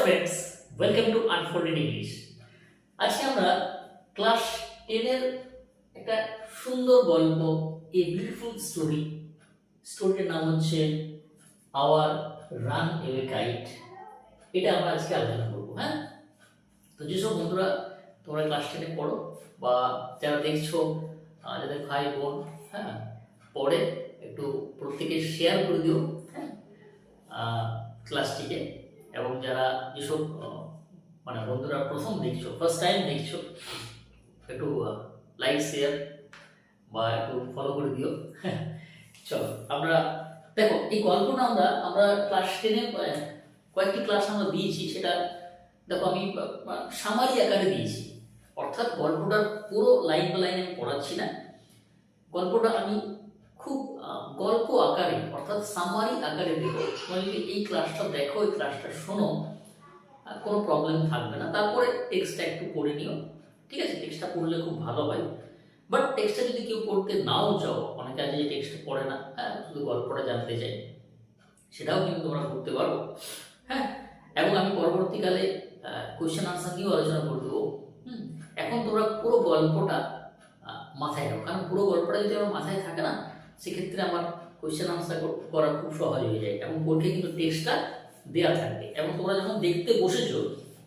Friends welcome to unfolded English আজকে আমরা class টেনের একটা সুন্দর গল্প এ বিউটিফুল স্টোরি স্টোরিটার নাম হচ্ছে আওয়ার রান এওয়ে কাইট এটা আমরা আজকে আলোচনা করব হ্যাঁ? তো যেসব বন্ধুরা তোমরা ক্লাস টেনে পড়ো বা যারা দেখছ যাদের ভাই বোন হ্যাঁ পড়ে, একটু প্রত্যেকে শেয়ার করে দিও হ্যাঁ ক্লাসটিকে এবং যারা যেসব মানে বন্ধুরা প্রথম দেখছ ফার্স্ট টাইম দেখছ, একটু লাইক শেয়ার বা একটু ফলো করে দিও। চলো, আমরা, দেখো, এই গল্পটা আমরা আমরা ক্লাস টেনে কয়েকটি ক্লাস আমরা দিয়েছি, সেটা, দেখো আমি সামারি আকারে দিয়েছি। অর্থাৎ গল্পটার পুরো লাইন বা লাইন আমি পড়াচ্ছি না। গল্পটা আমি গল্প আকারে, অর্থাৎ সামারি আকারে দেব তোমরা যদি এই ক্লাসটা দেখো, এই ক্লাসটা শোনো কোনো প্রবলেম থাকবে না। তারপরে টেক্সটটা একটু পড়ে নিও। ঠিক আছে? টেক্সটটা পড়লে খুব ভালো হয়। বাট টেক্সটটা যদি কেউ পড়তে নাও চাও, অনেকে আছে যে টেক্সট পড়ে না হ্যাঁ শুধু গল্পটা জানতে চাই সেটাও কিন্তু তোমরা করতে পারো। হ্যাঁ? এবং আমি পরবর্তীকালে কোয়েশ্চেন আনসার নিয়েও আলোচনা করে দেবো। এখন তোমরা পুরো গল্পটা মাথায় রাখো। কারণ পুরো গল্পটা যদি আমার মাথায় থাকে না, সেক্ষেত্রে আমার কোয়েশ্চেন আনসার করা খুব সহজ হয়ে যায়। এবং পড়ে কিন্তু টেক্সটটা দেওয়া থাকবে। এবং তোমরা যখন দেখতে বসেছো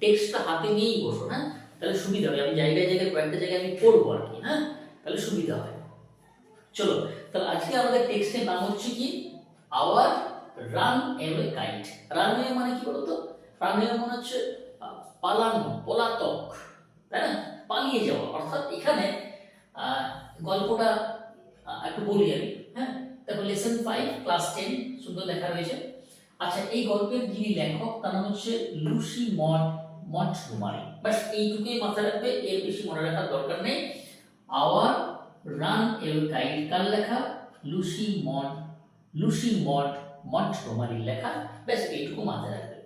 টেক্সটটা হাতে নিয়েই বসো হ্যাঁ? তাহলে সুবিধা হবে। আমি জায়গায় জায়গায়, কয়েকটা জায়গায় আমি পড়ব আর কি হ্যাঁ? তাহলে সুবিধা হয় চলো, তাহলে আজকে আমাদের টেক্সটের নাম হচ্ছে কি? Our run M away kite run away মানে কি বলতো? রান এওয়ে মানে হচ্ছে পালানো, পলাতক, তাই না? পালিয়ে যাওয়া। অর্থাৎ এখানে গল্পটা একটু বলি আমি হ্যাঁ? তারপর লেসন ফাইভ ক্লাস টেন সুন্দর লেখা রয়েছে। আচ্ছা এই গল্পের যিনি লেখক, তার নাম হচ্ছে লুসি মট মন্ট কুমারী বাস এইটুকুই মাথায় রাখবে, এর বেশি মনে রাখার দরকার নেই। আওয়ার রান এল কাইট কার লেখা? লুসি মন, লুসি মট মন্ট কুমারীর লেখা। ব্যাস, এইটুকু মাথায় রাখবে।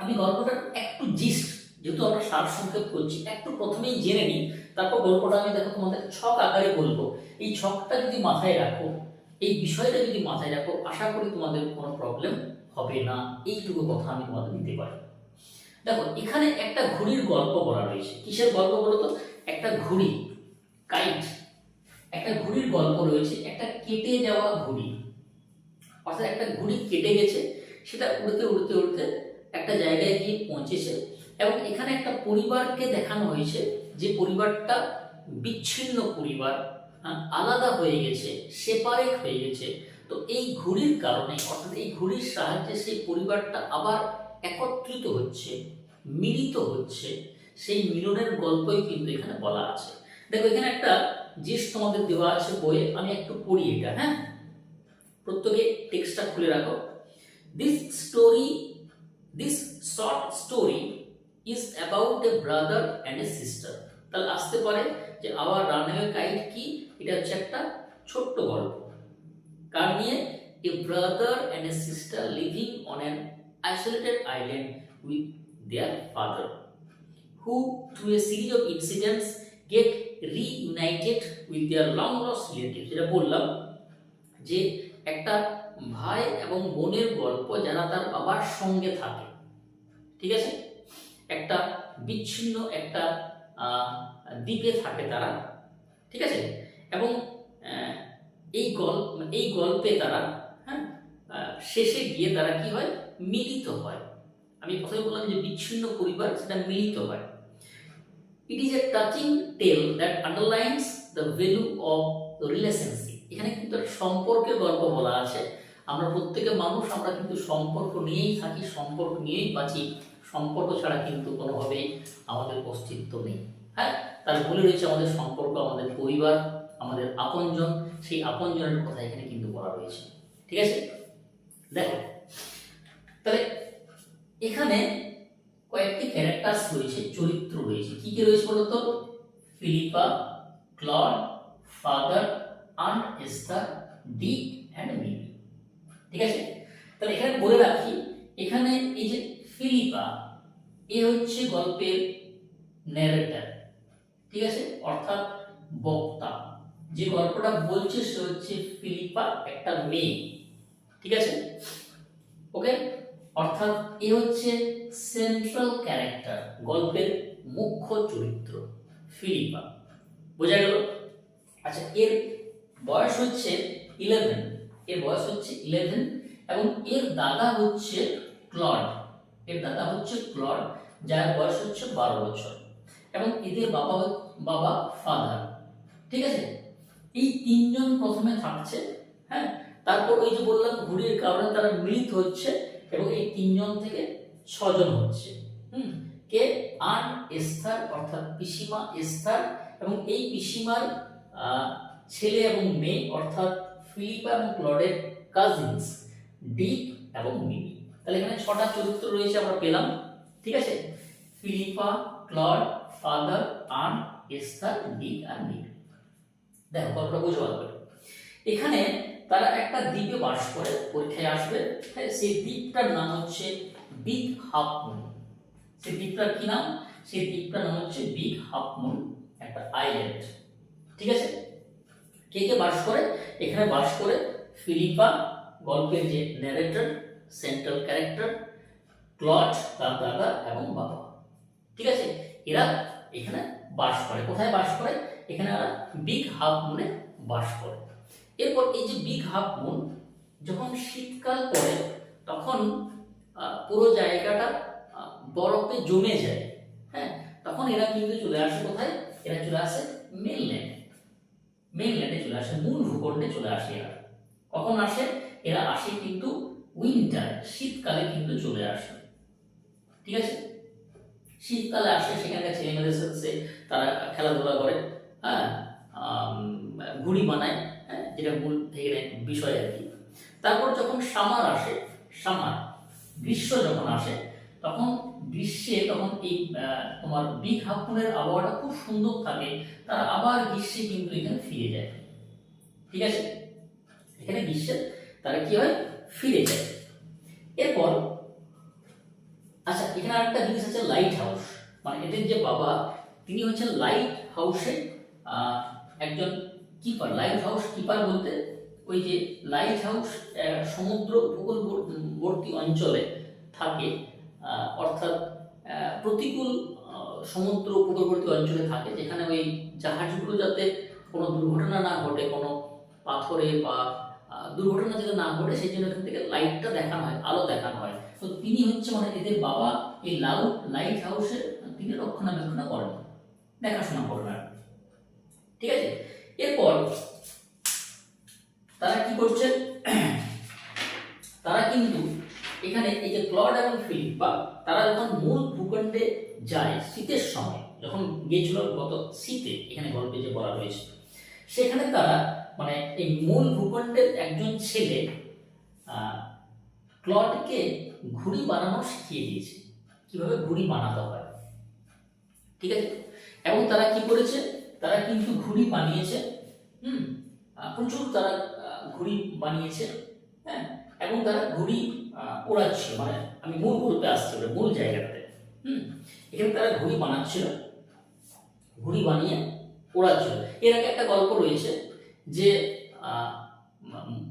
আমি গল্পটার একটু জিস্ট যেহেতু আমরা সার সংক্ষেপ করছি, একটু প্রথমেই জেনে নিই। তারপর গল্পটা আমি দেখো তোমাদের ছক আকারে বলব। এই ছকটা যদি মাথায় রাখো এই বিষয়টা যদি মাথায় রাখো, আশা করি তোমাদের কোনো প্রবলেম হবে না। এইটুকু কথা আমি তোমাদের দিতে পারি। দেখো, এখানে একটা ঘুড়ির গল্প বলা রয়েছে। কিসের গল্প বলো তো একটা ঘুড়ি কাইট একটা ঘুড়ির গল্প রয়েছে, একটা কেটে যাওয়া ঘুড়ি। অর্থাৎ একটা ঘুড়ি কেটে গেছে, সেটা উড়তে উড়তে উড়তে একটা জায়গায় গিয়ে পৌঁছেছে এবং এখানে একটা পরিবারকে দেখানো হয়েছে, যে পরিবারটা বিচ্ছিন্ন পরিবার। আলাদা হয়ে গেছে সেপারেট হয়ে গেছে। তো এই ঘুড়ির কারণে, অর্থাৎ এই ঘুড়ির সাহায্যে সেই পরিবারটা আবার একত্রিত হচ্ছে, মিলিত হচ্ছে। সেই মিলনের গল্পই কিন্তু এখানে বলা আছে। দেখো, এখানে একটা জিস তোমাদের দেওয়া আছে বইয়ে, আমি একটু পড়ি এটা হ্যাঁ? প্রত্যেকে টেক্সটটা খুলে রাখো। This story this short story is about a brother and a sister তাহলে আসতে পারে যে আওয়ার রানওয়ে কাইট কি? এটা হচ্ছে একটা ছোট্ট গল্প। কার নিয়ে? A brother and a sister living on an isolated island with their father who, through a series of incidents, get reunited with their long lost relatives যেটা বললাম যে একটা ভাই এবং বোনের গল্প যারা তার বাবার সঙ্গে থাকে। ঠিক আছে? একটা বিচ্ছিন্ন একটা দ্বীপে থাকে তারা। ঠিক আছে? এবং এই গল্প, এই গল্পে তারা হ্যাঁ শেষে গিয়ে তারা কি হয়? মিলিত হয়। আমি প্রথমে বললাম যে বিচ্ছিন্ন পরিবার, সেটা মিলিত হয়। It is a touching tale that underlines the value of the relationship এখানে কিন্তু সম্পর্কের গল্প বলা আছে। আমরা প্রত্যেকে মানুষ, আমরা কিন্তু সম্পর্ক নিয়েই থাকি, সম্পর্ক নিয়েই বাঁচি। সম্পর্ক ছাড়া কিন্তু কোনোভাবেই আমাদের অস্তিত্ব নেই। হ্যাঁ তার বলে রয়েছে আমাদের সম্পর্ক আমাদের পরিবার। আমাদের আপনজন, সেই আপনজনের কথা এখানে কিন্তু বলা রয়েছে। ঠিক আছে? দেখো, তাহলে এখানে কয়েকটি ক্যারেক্টার্স রয়েছে, চরিত্র রয়েছে। কি কি রয়েছে বলতো? Philippa Claude father aunt Esther Dick and Mimi ঠিক আছে? তাহলে এখানে বলে রাখি, এখানে এই যে ফিলিপা এ হচ্ছে গল্পের ন্যারেটার ঠিক আছে? অর্থাৎ বক্তা। যে গল্পটা বলছে সে হচ্ছে ফিলিপা, একটা মেয়ে। ঠিক আছে? ওকে অর্থাৎ এ হচ্ছে সেন্ট্রাল ক্যারেক্টার গল্পের মুখ্য চরিত্র, ফিলিপা। বোঝা গেল? আচ্ছা এর বয়স হচ্ছে ইলেভেন এর বয়স হচ্ছে ইলেভেন এবং এর দাদা হচ্ছে ক্লড। এর দাদা হচ্ছে ক্লড, যার বয়স হচ্ছে বারো বছর। এবং এদের বাবা বাবা ফাদার ঠিক আছে? এই তিনজন প্রথমে থাকছে হ্যাঁ? তারপর ওই যে বললাম, ঘুড়ির কারণে তারা মিলিত হচ্ছে এবং এই তিনজন থেকে ছজন হচ্ছে। হুম? কে? আন, এস্থার, অর্থাৎ পিসিমা, এস্থার এবং এই পিসিমার ছেলে এবং মেয়ে, অর্থাৎ ফিলিপা এবং ক্লডের কাজিনস ডিক এবং মিমি। তাহলে এখানে ছটা চরিত্র রয়েছে আমরা পেলাম, ঠিক আছে? Philippa, Claude, father, Ann, Esther Dick আর মিমি। দেখো গল্পটা বুঝতে পারবে। এখানে তারা একটা দ্বীপে বাস করে, পরীক্ষায় আসবে। হ্যাঁ সেই দ্বীপটার নাম হচ্ছে বিগ হাফ মুন সেই দ্বীপটার কি নাম? সেই দ্বীপটার নাম হচ্ছে বিগ হাফ মুন একটা আইল্যান্ড ঠিক আছে? কে কে বাস করে? এখানে বাস করে ফিলিপা, গল্পের যে ন্যারেটর সেন্ট্রাল ক্যারেক্টার ক্লট, তার দাদা এবং বাবা। ঠিক আছে? এরা এখানে বাস করে। কোথায় বাস করে? এখানে এরা বিগ হাফ মুনে বাস করে এরপর এই যে বিগ হাফ মুন যখন শীতকাল পড়ে, তখন পুরো জায়গাটা বরফে জমে যায়। হ্যাঁ? তখন এরা কিন্তু চলে আসে কোথায়? এরা চলে আসে মেনল্যান্ড মেনল্যান্ডে চলে আসে মূল ভূখণ্ডে চলে আসে এরা। কখন আসে? এরা আসে কিন্তু উইন্টার শীতকালে কিন্তু চলে আসে। ঠিক আছে? শীতকালে আসে, সেখানকার ছেলেমেয়েদের সাথে তারা খেলাধুলা করে। হ্যাঁ ঘুড়ি বানায় হ্যাঁ যেটা মূল থেকে বিষয় আর কি। তারপর যখন সামার আসে, সামার গ্রীষ্ম যখন আসে, তখন গ্রীষ্মে তখন এই তোমার বিগ হাফুনের আবহাওয়াটা খুব সুন্দর থাকে, তারা আবার গ্রীষ্মে কিন্তু এখানে ফিরে যায়। ঠিক আছে? এখানে গ্রীষ্মে তারা কি হয়? ফিরে যায়। এরপর আচ্ছা এখানে আরেকটা জিনিস আছে লাইট হাউস মানে এদের যে বাবা, তিনি হচ্ছেন লাইট হাউসে একজন কিপার লাইট হাউস কিপার বলতে ওই যে লাইট হাউস সমুদ্র উপকূলবর্তী অঞ্চলে থাকে অর্থাৎ প্রতিকূল সমুদ্র উপকূলবর্তী অঞ্চলে থাকে, যেখানে ওই জাহাজগুলো যাতে কোনো দুর্ঘটনা না ঘটে, কোনো পাথরে বা দুর্ঘটনা যাতে না ঘটে, সেই জন্য এখান থেকে লাইটটা দেখানো হয়, আলো দেখানো হয় তো তিনি হচ্ছে মানে এদের বাবা, এই লাউ লাইট হাউসের তিনি রক্ষণাবেক্ষণ করেন, দেখাশোনা করেন আর কি। ঠিক আছে? এরপর তারা কি করছে? তারা কিন্তু এখানে এই যে ক্লড এবং ফিলিপা তারা যখন মূল ভূখণ্ডে যায় শীতের সময়, যখন গিয়েছিল গত শীতে, এখানে গল্পে যে বলা রয়েছে সেখানে তারা মানে এই মূল ভূখণ্ডের একজন ছেলে ক্লডকে ঘুড়ি বানানো শিখিয়ে দিয়েছে। কীভাবে ঘুড়ি বানাতে হয়? ঠিক আছে? এবং তারা কি করেছে? তারা কিন্তু ঘুড়ি বানিয়েছে, হুম? প্রচুর তারা ঘুড়ি বানিয়েছে হ্যাঁ? এবং তারা ঘুড়ি ওড়াচ্ছিল মানে আমি মূল গল্পে আসছি ওটা, মূল জায়গাতে হুম? এখানে তারা ঘুড়ি বানাচ্ছিল, ঘুড়ি বানিয়ে ওড়াচ্ছিল। এর আগে একটা গল্প রয়েছে যে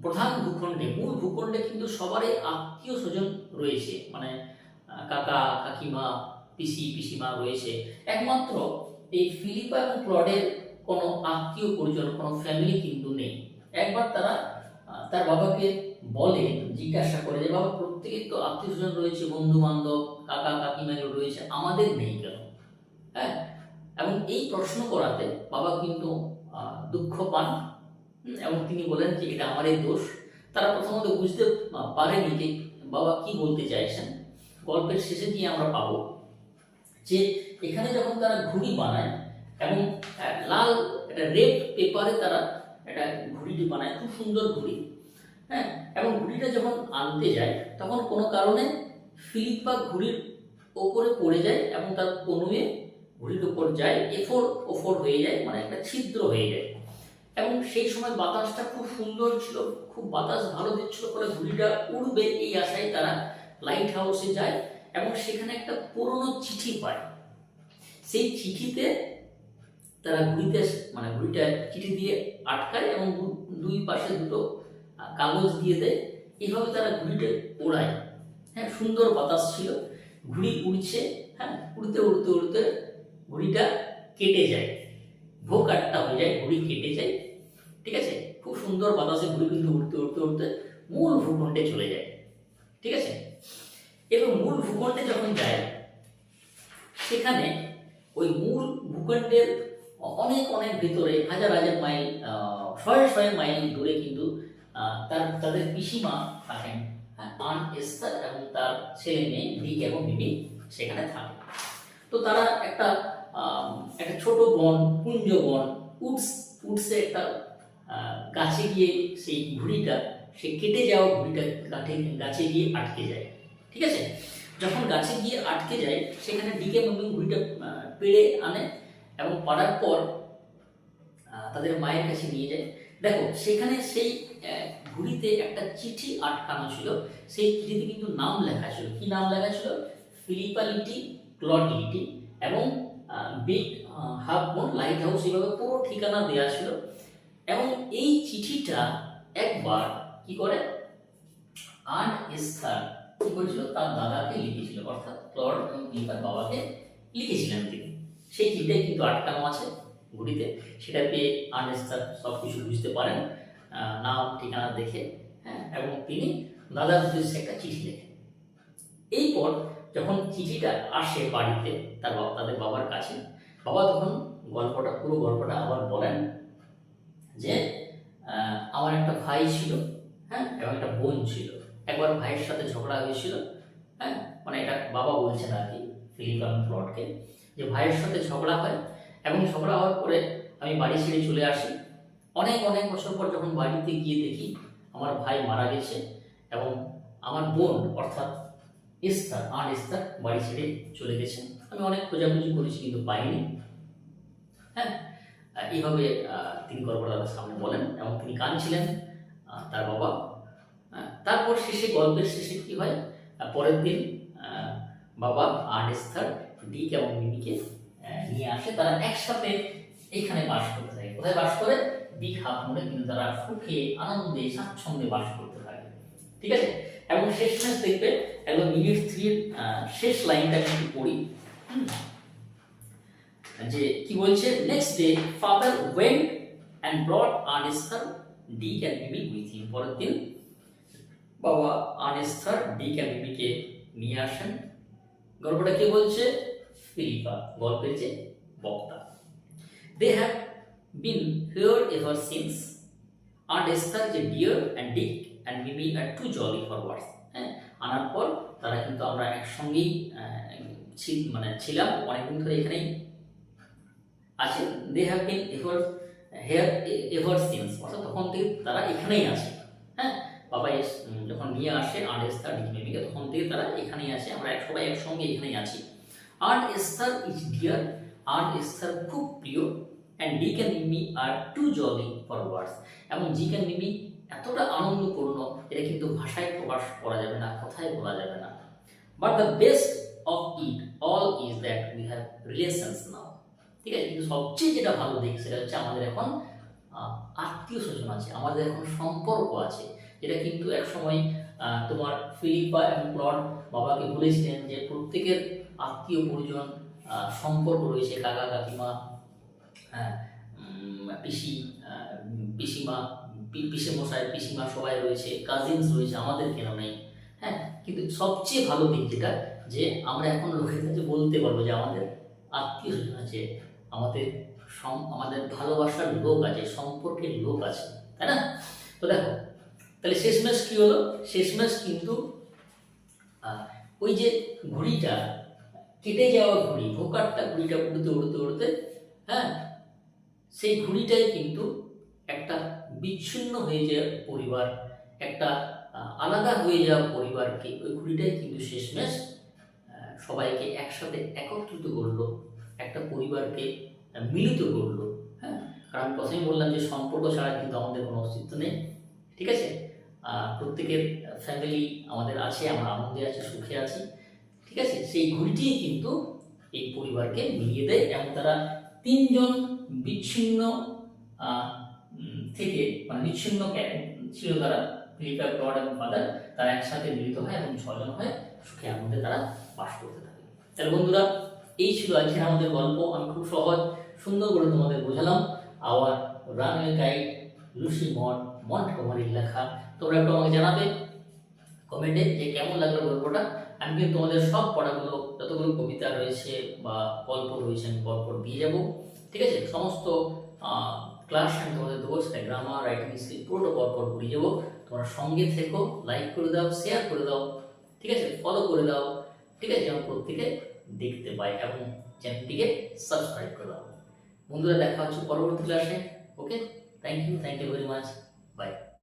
প্রধান ভূখণ্ডে, মূল ভূখণ্ডে কিন্তু সবারই আত্মীয় স্বজন রয়েছে মানে কাকা, কাকিমা, পিসি, পিসিমা রয়েছে। একমাত্র এই ফিলিপা এবং ক্লডের কোনো আত্মীয় পরিজন, কোনো ফ্যামিলি কিন্তু নেই। একবার তারা তার বাবাকে বলে, জিজ্ঞাসা করে যে, বাবা, প্রত্যেকের তো আত্মীয় স্বজন রয়েছে বন্ধু বান্ধব কাকা কাকিমা এগুলো রয়েছে, আমাদের নেই কেন? হ্যাঁ? এবং এই প্রশ্ন করাতে বাবা কিন্তু দুঃখ পান। এবং তিনি বলেন যে, এটা আমারই দোষ। তারা প্রথমত বুঝতে পারেনি যে, বাবা, কি বলতে চাইছেন? গল্পের শেষে গিয়ে আমরা পাবো যে এখানে যখন তারা ঘুড়ি বানায় এবং আহ, লাল একটা রেড পেপারে তারা একটা ঘুড়িটি বানায় খুব সুন্দর ঘুড়ি হ্যাঁ এবং ঘুড়িটা যখন আনতে যায় তখন কোনো কারণে ফিলিপ বা ঘুড়ির ওপরে পড়ে যায় এবং তার কনুয়ে ঘুড়ির ওপর যায় এফোর ওফোর হয়ে যায় মানে একটা ছিদ্র হয়ে যায়। এবং সেই সময় বাতাসটা খুব সুন্দর ছিল খুব বাতাস ভালো দিচ্ছিল ফলে ঘুড়িটা উড়বে এই আশায় তারা লাইট হাউসে যায় এবং সেখানে একটা পুরনো চিঠি পায়। সেই চিঠিতে তারা ঘুড়িতে মানে ঘুড়িটা চিঠি দিয়ে আটকায় এবং দুই পাশে দুটো কাগজ দিয়ে দেয়। এইভাবে তারা ঘুড়িটা ওড়ায় হ্যাঁ সুন্দর বাতাস ছিল। ঘুড়ি উড়ছে হ্যাঁ উড়তে উড়তে উড়তে ঘুড়িটা কেটে যায়। ভোগ আটটা হয়ে যায়, ঘুড়ি কেটে যায়। ঠিক আছে? খুব সুন্দর বাতাসে ঘুড়ি কিন্তু উড়তে উড়তে উড়তে মূল ভূখণ্ডে চলে যায়। ঠিক আছে? এবং মূল ভূখণ্ডে যখন যায়, সেখানে ওই মূল ভূখণ্ডের অনেক অনেক ভিতরে হাজার হাজার মাইল শয়ে শয়ে মাইল দূরে কিন্তু তার তাদের পিসিমা থাকেন। হ্যাঁ, আন এস্তার এবং তার ছেলে মেয়ে ডিক এবং বিবি সেখানে থাকে। তো তারা একটা একটা ছোট বন কুঞ্জ বন উডস উডসে একটা গাছে গিয়ে সেই ঘুড়িটা সে কেটে যাওয়া ঘুড়িটা কাঠে গাছে গিয়ে আটকে যায়। ঠিক আছে? যখন গাছে গিয়ে আটকে যায়, সেখানে ডিকে মমি ঘুড়িটা পেড়ে আনে এবং পাড়ার পর তাদের মায়ের কাছে নিয়ে যায়। দেখো, সেখানে সেই ঘুড়িতে একটা চিঠি আটকানো ছিল। সেই চিঠিতে কিন্তু নাম লেখা ছিল। কি নাম লেখা ছিল? ফিলিপালিটি ক্লডিলিটি এবং big half bone lighthouse এভাবে পুরো ঠিকানা দেওয়া ছিল। এবং এই চিঠিটা একবার কি করে? আন এস্থার কি করেছিল তার দাদাকে লিখেছিল, অর্থাৎ ক্লড এবং ফিলিপার বাবাকে লিখেছিলেন তিনি। সেই চিঠিটাই কিন্তু আটকানো আছে ঘুড়িতে। সেটা পেয়ে আন এস্থার সব কিছু বুঝতে পারেন। নাম, ঠিকানা দেখে হ্যাঁ এবং তিনি দাদার উদ্দেশ্যে একটা চিঠি লেখেন। এরপর যখন চিঠিটা আসে বাড়িতে, তার বাবা, তাদের বাবার কাছে, বাবা তখন গল্পটা, পুরো গল্পটা আবার বলেন যে আমার একটা ভাই ছিল হ্যাঁ এবং একটা বোন ছিল। একবার ভাইয়ের সাথে ঝগড়া হয়েছিল হ্যাঁ? মানে এটা বাবা বলছেন আর কি, ফিলিপ এবং প্লটকে যে ভাইয়ের সাথে ঝগড়া হয় এবং ঝগড়া হওয়ার পরে আমি বাড়ি ছেড়ে চলে আসি। অনেক অনেক বছর পর যখন বাড়িতে গিয়ে দেখি আমার ভাই মারা গেছে এবং আমার বোন অর্থাৎ ইস্তার, আন ইস্তার বাড়ি ছেড়ে চলে গেছে। আমি অনেক খোঁজাখুঁজি করেছি কিন্তু পাইনি। হ্যাঁ? এইভাবে তিনি তাদের সামনে বলেন এবং তিনি কাঁদছিলেন তার বাবা। তারপর শেষে গল্পের শেষে কি হয়? পরের দিন বাবা আন ইস্তার ডিক এবং আহ, নিয়ে আসে। তারা একসাথে এখানে বাস করতে থাকে। কোথায় বাস করে? বিগ হাফ কিন্তু তারা সুখে আনন্দে স্বাচ্ছন্দ্যে বাস করতে থাকে। ঠিক আছে? এবং শেষমেশ দেখবে একদম মিনিট থ্রির শেষ লাইনটা কিন্তু পড়ি। যে কি বলছে? Next day father went and brought aunt Esther Dickon with him পরের দিন বাবা আনেস্থার ডি ক্যান বিবিকে নিয়ে আসেন। গল্পটা কে বলছে? ফিলিপা, গল্পের যে বক্তা। They have been here ever since R Esther যে dear and Dick and Mimi R too jolly for words হ্যাঁ? আনার পর তারা কিন্তু আমরা একসঙ্গেই মানে ছিলাম অনেকদিন ধরে এখানেই। আছে they have been ever here ever since অর্থাৎ তখন থেকে তারা এখানেই আছে। বাবা এস- যখন নিয়ে আসে আর্ট এস্তার ডিকমেমিকে তখন থেকে তারা এখানেই আছে, আমরা সবাই একসঙ্গে এখানেই আছি। Aunt Esther is dear aunt Esther খুব প্রিয় অ্যান্ড ডি ক্যান মিমি আর টু জলি ফর ওয়ার্ডস এবং জি ক্যান মিমি এতটা আনন্দপূর্ণ এটা কিন্তু ভাষায় প্রকাশ করা যাবে না, কথায় বলা যাবে না। But the best of it all is that we have relations now ঠিক আছে, কিন্তু সবচেয়ে যেটা ভালো দিক সেটা হচ্ছে আমাদের এখন আত্মীয় স্বজন আছে, আমাদের এখন সম্পর্ক আছে। যেটা কিন্তু এক সময় তোমার ফিলিপা এবং প্লট বাবাকে বলেছিলেন যে প্রত্যেকের আত্মীয় পরিজন সম্পর্ক রয়েছে, কাকা, কাকিমা হ্যাঁ পিসি পিসিমা পিসে মশাই পিসিমা সবাই রয়েছে কাজিনস রয়েছে, আমাদের কেন নেই? হ্যাঁ কিন্তু সবচেয়ে ভালো দিক যেটা, যে আমরা এখন লোকের কাছে বলতে পারব যে আমাদের আত্মীয় স্বজন আছে, আমাদের আমাদের ভালোবাসার লোক আছে, সম্পর্কের লোক আছে, তাই না? তো দেখো তাহলে শেষমেশ কি হলো? শেষমেশ কিন্তু ওই যে ঘুড়িটা, কেটে যাওয়া ঘুড়ি ভোকারটা ঘুড়িটা উড়তে উড়তে উড়তে হ্যাঁ সেই ঘুড়িটাই কিন্তু একটা বিচ্ছিন্ন হয়ে যাওয়া পরিবার, একটা আলাদা হয়ে যাওয়া পরিবারকে ওই ঘুড়িটাই কিন্তু শেষমেশ সবাইকে একসাথে একত্রিত করল, একটা পরিবারকে মিলিত করল হ্যাঁ। কারণ প্রথমেই বললাম যে সম্পর্ক ছাড়া কিন্তু আমাদের কোনো অস্তিত্ব নেই। ঠিক আছে? প্রত্যেকের ফ্যামিলি আমাদের আছে, আমরা আনন্দে আছি, সুখে আছি, ঠিক আছে? সেই ঘুড়িটি কিন্তু এই পরিবারকে মিলিয়ে দেয় এবং তারা তিনজন বিচ্ছিন্ন থেকে মানে বিচ্ছিন্ন ছিল তারা ফিলিপা গড এবং ফাদার তারা একসাথে মিলিত হয় এবং ছজন হয় সুখে আনন্দে তারা বাস করতে থাকে। তাহলে বন্ধুরা, এই ছিল আজকে আমাদের গল্প। আমি খুব সহজ, সুন্দর করে তোমাদের বোঝালাম। আওয়ার রানওয়ে গাইড লুসি মন মন্ট কুমারীর লেখা। তোমরা একটু আমাকে জানাবে কমেন্টে যে কেমন লাগল গল্পটা। আমি কিন্তু তোমাদের সব পড়াগুলো, যতগুলো কবিতা রয়েছে বা গল্প রয়েছে, আমি পরপর দিয়ে যাব। ঠিক আছে? সমস্ত ক্লাস আমি তোমাদের দেবো, সেটা গ্রামার রাইটিং স্কিল পুরোটা পরপর পড়িয়ে যাব। তোমরা সঙ্গে থেকো লাইক করে দাও শেয়ার করে দাও। ঠিক আছে? ফলো করে দাও। ঠিক আছে? যেমন প্রত্যেকে দেখতে পাই এবং চ্যানেলটিকে সাবস্ক্রাইব করে দাও। বন্ধুরা, দেখা হচ্ছে পরবর্তী ক্লাসে okay thank you thank you very much bye